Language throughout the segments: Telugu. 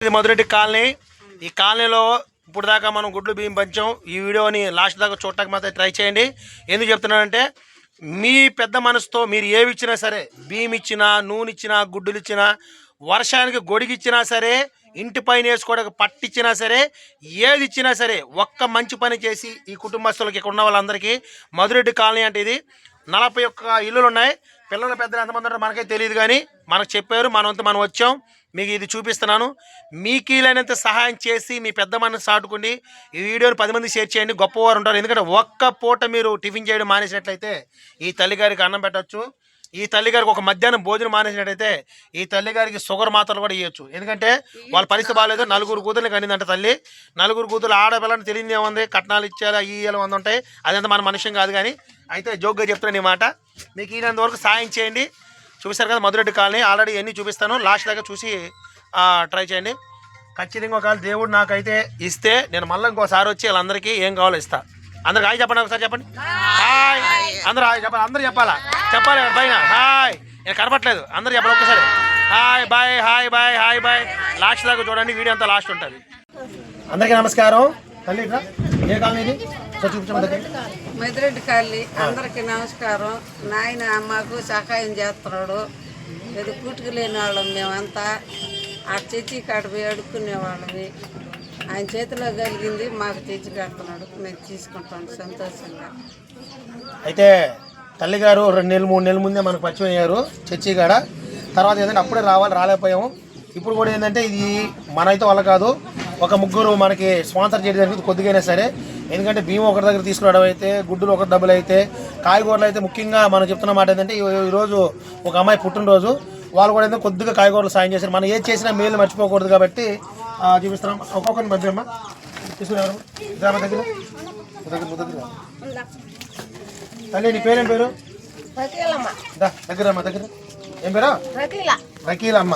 ఇది మధురెడ్డి కాలనీ. ఈ కాలనీలో ఇప్పుడు దాకా మనం గుడ్లు బియ్యం పంచాం. ఈ వీడియోని లాస్ట్ దాకా చూడటానికి మాత్రం ట్రై చేయండి. ఎందుకు చెప్తున్నానంటే మీ పెద్ద మనసుతో మీరు ఏవి ఇచ్చినా సరే బియ్యం ఇచ్చినా నూనె ఇచ్చినా గుడ్డులు ఇచ్చినా వర్షానికి గొడిగిచ్చినా సరే ఇంటి పైన వేసుకోవడానికి పట్టిచ్చినా సరే ఏది ఇచ్చినా సరే ఒక్క మంచి పని చేసి ఈ కుటుంబస్తులకి ఇక్కడ ఉన్న వాళ్ళందరికీ మధురెడ్డి కాలనీ అంటే ఇది. నలభై ఒక్క ఇల్లులు ఉన్నాయి పిల్లల పెద్దలు ఎంతమంది ఉన్నారో మనకే తెలియదు కానీ మనకు చెప్పారు మనంతా మనం వచ్చాం. మీకు ఇది చూపిస్తున్నాను. మీకు కీలైనంత సహాయం చేసి మీ పెద్ద మనసు సాటుకుని ఈ వీడియోని పది మంది షేర్ చేయండి. గొప్పవారు ఉంటారు. ఎందుకంటే ఒక్క పూట మీరు టిఫిన్ చేయడం మానేసినట్లయితే ఈ తల్లిగారికి అన్నం పెట్టచ్చు. ఈ తల్లిగారికి ఒక మధ్యాహ్నం భోజనం మానేసినట్టయితే ఈ తల్లిగారికి షుగర్ మాత్రలు కూడా ఇవ్వచ్చు ఎందుకంటే వాళ్ళ పరిస్థితి బాగాలేదు. నలుగురు కూతుర్ని కనిందంట తల్లి. నలుగురు కూతురు ఆడపిల్లని తెలియదు ఏముంది కట్నాలు ఇచ్చేలా ఈ ఇయ్యాలి ఉంటాయి. అదంతా మన మనుష్యం కాదు కానీ అయితే జోక్గా చెప్తున్నాను ఈ మాట. మీకు ఈనంత వరకు సాయం చేయండి. చూపిస్తారు కదా మధురెడ్డి కాలనీ. ఆల్రెడీ ఎన్ని చూపిస్తాను లాస్ట్ దాకా చూసి ట్రై చేయండి. ఖచ్చితంగా ఒకవేళ దేవుడు నాకైతే ఇస్తే నేను మళ్ళీ ఇంకోసారి వచ్చి వాళ్ళందరికీ ఏం కావాలో ఇస్తా. అందరికి హాయ్ చెప్పండి ఒకసారి చెప్పండి. హాయ్ అందరూ హాయ్ చెప్పాలి? అందరూ చెప్పాలా? చెప్పాలి పైన. హాయ్ నేను కనపట్లేదు అందరూ చెప్పాలి ఒక్కసారి. Hi bye hi bye hi bye last దాకా చూడండి వీడియో అంతా లాస్ట్ ఉంటుంది. అందరికీ నమస్కారం. తల్లి ఏ కాలనీ సో చూపించమని మెదిరెడ్డి కాళ్ళి అందరికీ నమస్కారం. నాయన మాకు సహాయం చేస్తున్నాడు. ఇది కూటుకు లేని వాళ్ళం మేమంతా. ఆ చర్చి కాడ పోయి అడుక్కునే వాళ్ళని ఆయన చేతిలో కలిగింది మాకు తెచ్చి కడుతున్నాడు. మేము తీసుకుంటాం సంతోషంగా. అయితే తల్లిగారు రెండు నెలలు మూడు నెలల ముందే మనకు పరిచయం అయ్యారు చర్చి కాడ. తర్వాత ఏంటంటే అప్పుడే రావాలి రాలేకపోయాము. ఇప్పుడు కూడా ఏంటంటే ఇది మనైతే వాళ్ళ కాదు. ఒక ముగ్గురు మనకి స్పాన్సర్ చేయడం జరిగింది కొద్దిగైనా సరే. ఎందుకంటే బియ్యం ఒకరి దగ్గర తీసుకురావడం అయితే గుడ్డులు ఒకటి డబ్బులు అయితే కాయగూరలు అయితే ముఖ్యంగా మనం చెప్తున్న మాట ఏంటంటే ఈ- ఈరోజు ఒక అమ్మాయి పుట్టినరోజు వాళ్ళు కూడా ఏంటంటే కొద్దిగా కాయగూరలు సాయం చేశారు. మనం ఏది చేసినా మేలు మర్చిపోకూడదు కాబట్టి చూపిస్తున్నాం. ఒక్కొక్కరిని మధ్యమ్మ తీసుకునేవారు దగ్గర దగ్గర దగ్గర దగ్గర. తల్లి నీ పేరేం పేరు? దా, దగ్గర అమ్మ దగ్గర. ఏం పేరు? రకీల. అమ్మ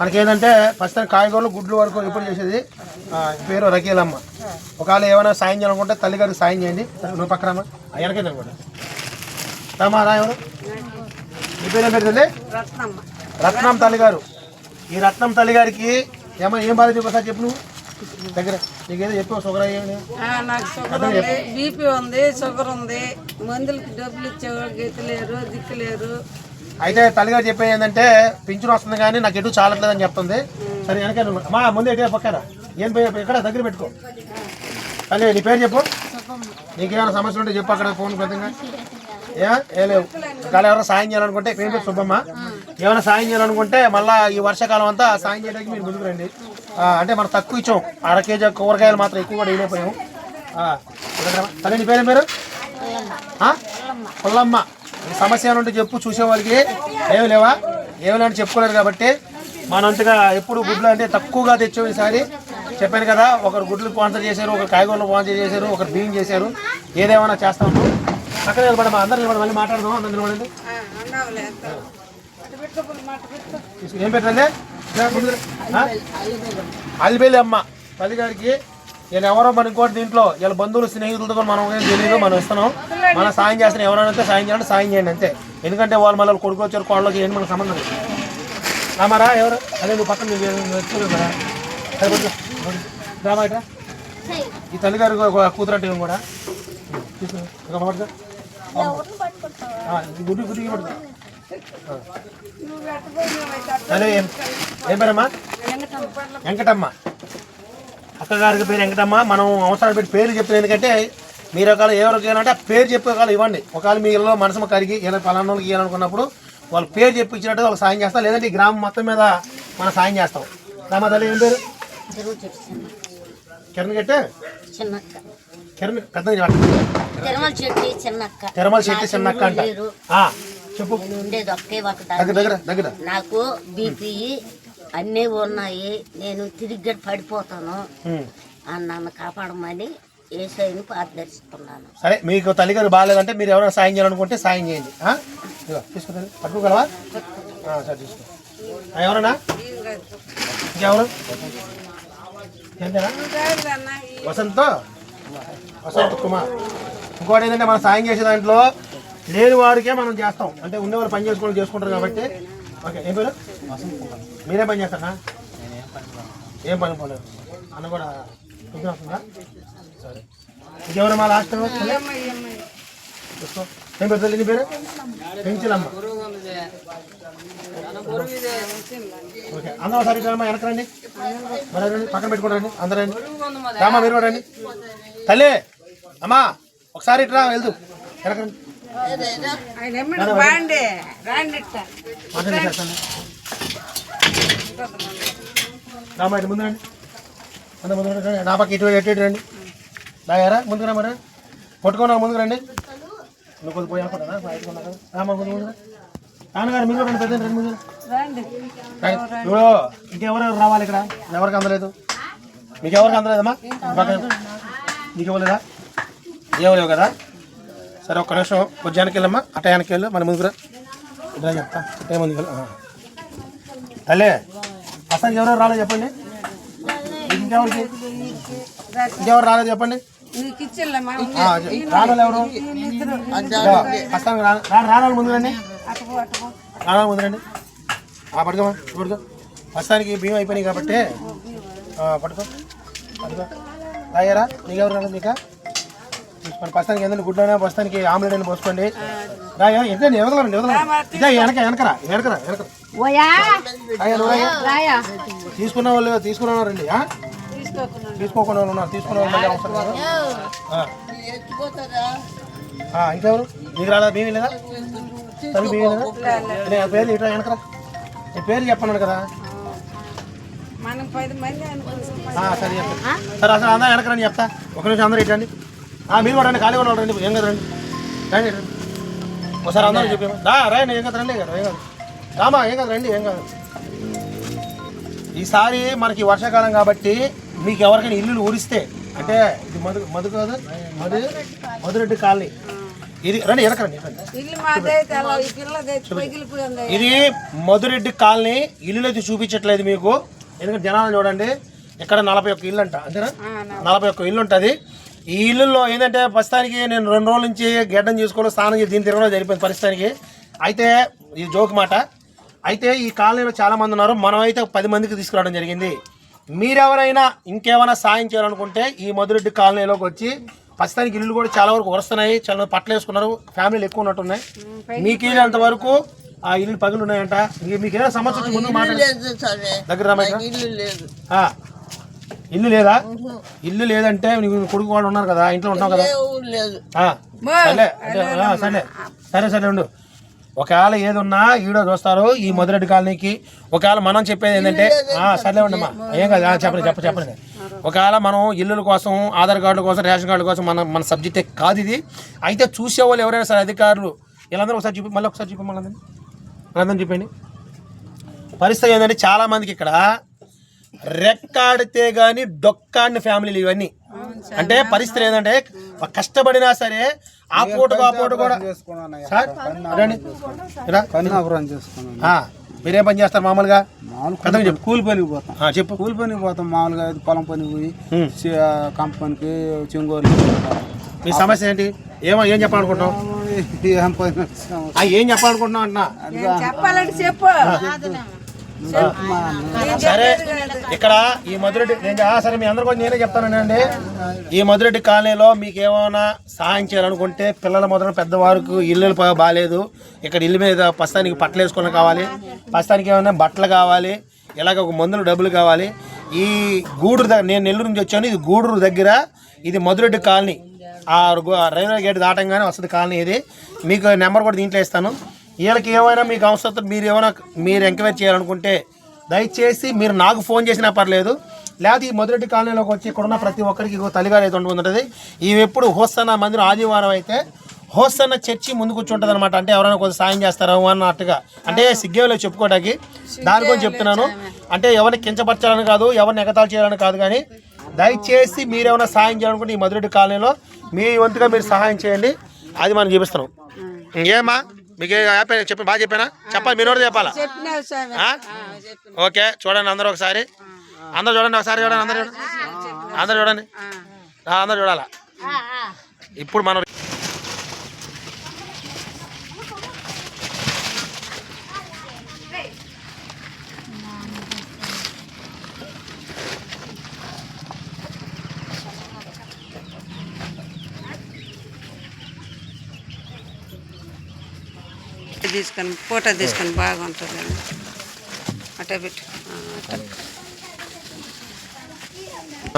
మనకేంటంటే ఫస్ట్ కాయగూరలు గుడ్లు వరకు ఎప్పుడు చేసేది? పేరు రకీల అమ్మ ఒకవేళ ఏమైనా సాయం చేయాలనుకుంటే తల్లిగారికి సాయం చేయండి. నువ్వు పక్కన వెనకైనా కూడా. రామా నీ పేరేం తల్లి? రత్నమ్మ. రత్నం తల్లిగారు. ఈ రత్నం తల్లిగారికి ఏమో ఏం బాధ చెప్పు చెప్పు నువ్వు. దగ్గర. నీకేదో చెప్పు షుగర్ అయ్యాను నాకు షుగర్ ఉంది. బీపీ ఉంది షుగర్ ఉంది. మందులకి డబ్బులు ఇచ్చేవాళ్ళు గీతలేరు దిక్కులేరు. అయితే తల్లిగారు చెప్పేది ఏంటంటే పింఛన్ వస్తుంది కానీ నాకు ఎటు చాలట్లేదని చెప్తుంది. సరే వెనక మా ముందు ఎటు పక్కన. ఏం పోయి ఇక్కడ దగ్గర పెట్టుకో. తల్లి నీ పేరు చెప్పు. నీకేమైనా సమస్యలు ఉంటే చెప్పు అక్కడ ఫోన్ పెద్దగా. ఏ? లేవు. ఒకవేళ ఎవరైనా సాయం చేయాలనుకుంటే పేరు సుబ్బమ్మ. ఏమైనా సాయం చేయాలనుకుంటే మళ్ళీ ఈ వర్షాకాలం అంతా సాయం చేయడానికి మీరు ముందుకు రండి. అంటే మనం తక్కువ ఇచ్చాం. అర కేజీ కూరగాయలు మాత్రం ఎక్కువ కూడా వేయలేకపోయాం. తల్లి నీ పేరు ఏం పేరు? పుల్లమ్మ. సమస్య ఏమైనా ఉంటే చెప్పు చూసే వాళ్ళకి. ఏమి లేవా? ఏమి లేని చెప్పుకోలేరు కాబట్టి మనంతగా ఎప్పుడు గుడ్లు అంటే తక్కువగా తెచ్చాం ఈసారి. చెప్పాను కదా ఒకరు గుడ్లు స్పాన్సర్ చేశారు ఒకరు కాయగూరలు స్పాన్సర్ చేశారు ఒకరు బియ్యం చేశారు. ఏదేమైనా చేస్తాము అక్కడ నిలబడమా? అందరు నిలబడి మళ్ళీ మాట్లాడదాం అందరు నిలబడండి. ఏం పెట్టండి అలిబేలి అమ్మ. పది గారికి వీళ్ళు ఎవరో మన ఇంకోటి దీంట్లో వీళ్ళ బంధువులు స్నేహితులతో కూడా మనం ఏం తెలియదు మనం ఇస్తున్నాం. మనం సాయం చేస్తున్నాం ఎవరైనా సాయం చేయాలంటే సాయం చేయండి అంతే. ఎందుకంటే వాళ్ళు మళ్ళీ కొడుకు వచ్చారు కోళ్ళకి ఏంటి మనకు సంబంధం లేదు. రామారా ఎవరు? అదే నువ్వు పక్కన నువ్వు నువ్వు ఎత్తుకోలేవు కదా? సరే కొంచెం రామా ఇట్రా ఈ తల్లిగారు ఒక కూతురు అంటే ఏం కూడా? పట్టుకో. ఆ. అదే ఏం ఏం పేరమ్మా? వెంకటమ్మ. అక్కగారికి పేరు వెంకటమ్మ. మనం అవసరాలు పెట్టి పేరు చెప్తున్నాం ఎందుకంటే మీరు ఒకవేళ ఎవరికి అంటే పేరు చెప్పే ఒకవేళ ఇవ్వండి. ఒకవేళ మీ ఇళ్ళలో మనసు కరిగి ఇలా పలానా వాళ్ళకి ఇవ్వాలనుకున్నప్పుడు వాళ్ళ పేరు చెప్పి ఇచ్చినట్టు వాళ్ళకి సాయం చేస్తాం లేదంటే ఈ గ్రామం మొత్తం మీద మనం సాయం చేస్తాం. రామా తల్లి ఏం పేరు? కిరణ్ గట్టే? కిరణ్ పెద్ద తిరుమల చిన్నక్క. తిరుమల శెట్టి చిన్నక్క అంట. ఆ, చెప్పు. ఉండేది ఒకే దగ్గర దగ్గర. నాకు బీపీ అన్నీ ఉన్నాయి. నేను తిరిగి పడిపోతాను. నన్ను కాపాడమని ఏసైని ప్రార్థిస్తున్నాను. సరే మీకు తల్లిగారు బాగాలేదంటే మీరు ఎవరైనా సాయం చేయాలనుకుంటే సాయం చేయండి. తీసుకుంటాను పట్టుకోగలవా సరే తీసుకో. ఎవరన్నా? ఇంకెవరు? వసంత్? వసంత్ కుమార్. ఇంకోటి ఏంటంటే మనం సాయం చేసే దాంట్లో లేని వాడికే మనం చేస్తాం. అంటే ఉండేవాళ్ళు పని చేసుకోవడం చేసుకుంటారు కాబట్టి ఓకే ఏం పేరు? మీరే పని చేస్తారా? ఏం పని పోలేదు. అన్న కూడా కొంచెం వస్తుందా? సరే. ఇంకెవరమ్మా లాస్ట్ చూసుకో. ఏం పెద్దలు నీ పేరు? పెంచిలమ్మ. ఓకే అందరూ ఒకసారి ఇట్లా అమ్మా వెనక రండి. మరి రండి పక్కన పెట్టుకోండి అందరూ రండి. రామా మీరు కూడా రండి. తల్లి అమ్మా ఒకసారి ఇట్రా వెళ్తూ. వెనక రండి ముందు రండి. ముందు ముందు రండి నా పక్క ఇటు ఎటు ఇటు రండి. లాగారా ముందుకు రా మరి. పట్టుకున్నా ముందుకు రండి. నువ్వు కొద్ది పోయి అనుకుంటా రామా ముందు ముందు. నాన్నగారు మీరు రండి పెద్ద రండి ముందు. ఇప్పుడు ఇంకెవరెవరు రావాలి ఇక్కడ? ఎవరికి అందలేదు? మీకు ఎవరికి అందలేదమ్మా. మీకు ఇవ్వలేదా? ఇవ్వలేవు కదా? సరే ఒక్క నిమిషం. ఉద్యానికి వెళ్ళమ్మా. అటయానికి వెళ్ళు. మన ముందుకు రా. చెప్తా. అటే ముందుకు తల్లే అసలు ఎవరెవరు రాలేదు చెప్పండి. ఇంకెవరికి? ఇంకెవరు రాలేదు చెప్పండి. నీకు ఎవరు? అస్తాను రానాలు ముందు రండి. అటుకో అటుకో రానాలు ఆ, పట్టుకోమా ప్రస్తుతానికి బియ్యం అయిపోయినాయి కాబట్టి పడుకో పడుకో రాయరా? నీకెవరు రాలేదు మీకా తీసుకోండి ప్రస్తుతానికి ఏంటంటే గుడ్లోనే ప్రస్తుతానికి ఆమ్లెట్ అని పోసుకోండి. రాయా ఎక్కడండి ఎదగలండి ఎదగలండి ఇదే వెనక వెనకరా వెనకరా వెనకరా. తీసుకున్న వాళ్ళు తీసుకున్న వాళ్ళు రండి ఆ? తీసుకోకుండా వాళ్ళు ఉన్నారు తీసుకున్న వాళ్ళు మళ్ళీ అవసరం ఇంకెవరు నీకు రాలేదా బియ్యం లేదా? తల్లి బియ్యం లేదా? ఆ పేరు ఇట్లా వెనకరా. నీ పేరు చెప్పన్నాడు కదా. మనం సరే సరే అసలు అందరూ వెనకరని చెప్తా. ఒక నిమిషం అందరూ ఇటండి ఆ, మీరు కూడా రండి ఖాళీ ఉన్న వాళ్ళు రండి ఏం కదా రండి. రండి రండి. ఒకసారి అందరూ చెప్పాము రాయండి ఏం కదా రండి ఏం కాదు రామా ఏం కాదు రండి ఏం కాదు. ఈసారి మనకి వర్షాకాలం కాబట్టి మీకు ఎవరికైనా ఇల్లులు ఊరిస్తే అంటే ఇది మధు మధు కాదు మధు మధురెడ్డి కాలనీ. ఇది రండి పగిలిపోయింది. ఇది మధురెడ్డి కాలనీ ఇల్లులు అయితే చూపించట్లేదు మీకు. ఎందుకంటే జనాలు చూడండి ఇక్కడ నలభై ఒక్క ఇల్లు అంట అంతేనా నలభై. ఒక్క ఇల్లు ఉంటుంది ఈ ఇల్లుల్లో ఏంటంటే ప్రస్తుతానికి నేను రెండు రోజుల నుంచి గడ్డం చేసుకోవడం స్నానం చేసి దీని తిరగడం జరిపోయింది ప్రస్తుతానికి అయితే ఇది జోక్ మాట. అయితే ఈ కాలనీలో చాలా మంది ఉన్నారు. మనం అయితే పది మందికి తీసుకురావడం జరిగింది. మీరెవరైనా ఇంకేమైనా సాయం చేయాలనుకుంటే ఈ మధురెడ్డి కాలనీలోకి వచ్చి ప్రస్తుతానికి ఇల్లు కూడా చాలా వరకు వస్తున్నాయి చాలా పట్టలు వేసుకున్నారు. ఫ్యామిలీలు ఎక్కువ ఉన్నట్టున్నాయి. మీకు వెళ్ళేంత వరకు ఆ ఇల్లు పగులు ఉన్నాయంట మీకు ఏదైనా సమస్య ముందు దగ్గర. ఇల్లు లేదా? ఇల్లు లేదంటే కొడుకు వాళ్ళు ఉన్నారు కదా ఇంట్లో ఉంటావు కదా? ఆ, సర్లే సరే సరే ఉండు. ఒకవేళ ఏది ఉన్నా ఈడో చూస్తారు ఈ మొదలెడ్డి కాలనీకి ఒకవేళ మనం చెప్పేది ఏంటంటే ఆ, సర్లే ఉండమ్మా ఏం కాదు చెప్పండి చెప్పండి చెప్పండి. ఒకవేళ మనం ఇల్లుల కోసం ఆధార్ కార్డుల కోసం రేషన్ కార్డుల కోసం మన మన సబ్జెక్టే కాదు ఇది. అయితే చూసేవాళ్ళు ఎవరైనా సరే అధికారులు వీళ్ళందరూ ఒకసారి చూపి మళ్ళీ ఒకసారి చూపి మళ్ళీ అందరం చూపండి. పరిస్థితి ఏంటంటే చాలా మందికి ఇక్కడ రెక్కాడితే గాని డొక్కాడిన ఫ్యామిలీలు ఇవన్నీ. అంటే పరిస్థితి ఏంటంటే కష్టపడినా సరే ఆ పూటకు ఆ పూట కూడా మీరేం పని చేస్తారు మామూలుగా? మామూలు పెద్దగా చెప్పు కూలి పనికి పోతాం. ఆ, చెప్పు. కూలి పనికి పోతాం మామూలుగా పొలం పనికి పోయి కంప పనికి చెంగోలు మీ సమస్య ఏంటి? ఏమో ఏం చెప్పాలనుకుంటున్నావు? ఏం పని ఆ, ఏం చెప్పాలనుకుంటున్నావు అంటున్నా? నేను చెప్పాలంటే చెప్పు. సరే ఇక్కడ ఈ మధురెడ్డి నేను సరే మీ అందరి కూడా నేనే చెప్తానండి ఈ మధురెడ్డి కాలనీలో మీకు ఏమైనా సహాయం చేయాలనుకుంటే పిల్లల మొదలు పెద్దవారికి ఇల్లు బాగాలేదు. ఇక్కడ ఇల్లు మీద ప్రస్తుతానికి బట్టలు వేసుకుని కావాలి. ప్రస్తుతానికి ఏమైనా బట్టలు కావాలి. ఇలాగ ఒక మందులు డబ్బులు కావాలి. ఈ గూడూరు దగ్గర నేను నెల్లూరు నుంచి వచ్చాను. ఇది గూడూరు దగ్గర ఇది మధురెడ్డి కాలనీ. ఆ రైల్వే గేట్ దాటంగానే వస్తుంది కాలనీ ఇది. మీకు నెంబర్ కూడా దీంట్లో ఇస్తాను. వీళ్ళకి ఏమైనా మీకు అవసరం మీరు ఏమైనా మీరు ఎంక్వైరీ చేయాలనుకుంటే దయచేసి మీరు నాకు ఫోన్ చేసినా పర్లేదు. లేకపోతే ఈ మొదటి కాలనీలోకి వచ్చి ఇక్కడ ఉన్న ప్రతి ఒక్కరికి తల్లిగారు అయితే ఉంటుంది. ఇవి ఎప్పుడు హోస్తన్న మందిరం ఆదివారం అయితే హోస్తన్న చర్చి ముందు కూర్చుంటుంది అనమాట అంటే ఎవరైనా కొంచెం సాయం చేస్తారేమో అన్నట్టుగా అంటే సిగ్గేలో చెప్పుకోవడానికి దాని గురించి చెప్తున్నాను. అంటే ఎవరిని కించపరచాలని కాదు ఎవరిని ఎగతాలు చేయాలని కాదు కానీ దయచేసి మీరేమైనా సాయం చేయాలనుకుంటే ఈ మధురెడ్డి కాలనీలో మీ వంతుగా మీరు సహాయం చేయండి. అది మనం చూపిస్తున్నాం. ఇంకేమా? మీకు అయినా చెప్పి బాగా చెప్పానా? చెప్పాలి మీరు కూడా చెప్పాలా? ఓకే చూడండి అందరూ ఒకసారి. అందరూ చూడండి ఒకసారి చూడండి అందరూ చూడండి. అందరూ చూడండి. అందరూ చూడాలా? ఇప్పుడు మనం తీసుకొని ఫోటో తీసుకొని బాగుంటుంది అట్టే పెట్టు.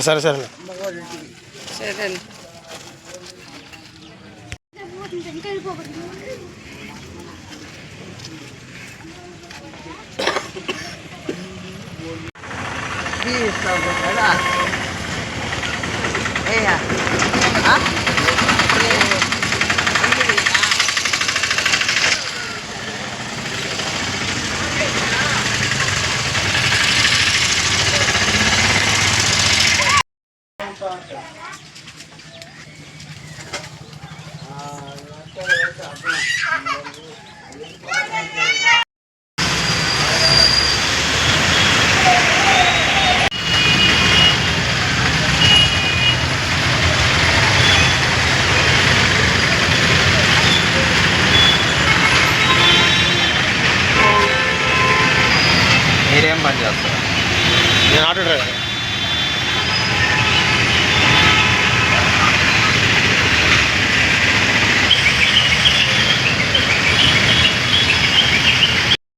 సరే సరే. సరే మీరేం